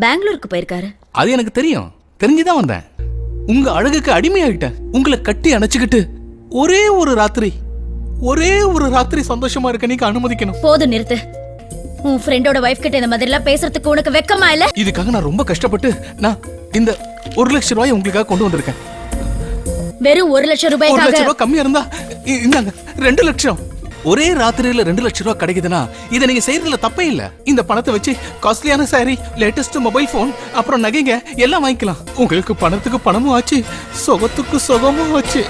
பெங்களூருக்கு போயிருக்காரு. அது எனக்கு தெரியும். தெரிஞ்சுதான் வந்தேன். உங்க அழகுக்கு அடிமையாகிட்டேன் உங்களை கட்டி அணைச்சுக்கிட்டு ஒரே ஒரு ராத்திரி ஒரே ஒரு ராத்திரி சந்தோஷமா இருக்க நீங்க அனுமதிக்கணும். போதும் நிறுத்து. உன் ஃப்ரெண்டோட வைஃப் கிட்ட இந்த மாதிரி எல்லாம் பேசுறதுக்கு உனக்கு வெக்கமா இல்ல? இதுக்காக நான் ரொம்ப கஷ்டப்பட்டு நான் இந்த ஒரு லட்சம் ரூபாய் உங்களுக்காக கொண்டு வந்திருக்கேன். வெறும் ஒரு லட்சம் ஒரு ரூபாய்க்காக லட்சம் ரூபாய் கம்மியா இருந்தா இ- இந்தாங்க ரெண்டு லட்சம். ஒரே ராத்திரியில ரெண்டு லட்சம் ரூபாய் கிடைக்குதுன்னா இதை நீங்க செய்யறதுல தப்பே இல்ல. இந்த பணத்தை வச்சு காஸ்ட்லியான சாரி லேட்டஸ்ட் மொபைல் போன் அப்புறம் நகைங்க எல்லாம் வாங்கிக்கலாம். உங்களுக்கு பணத்துக்கு பணமும் ஆச்சு சுகத்துக்கு சுகமும் ஆச்சு.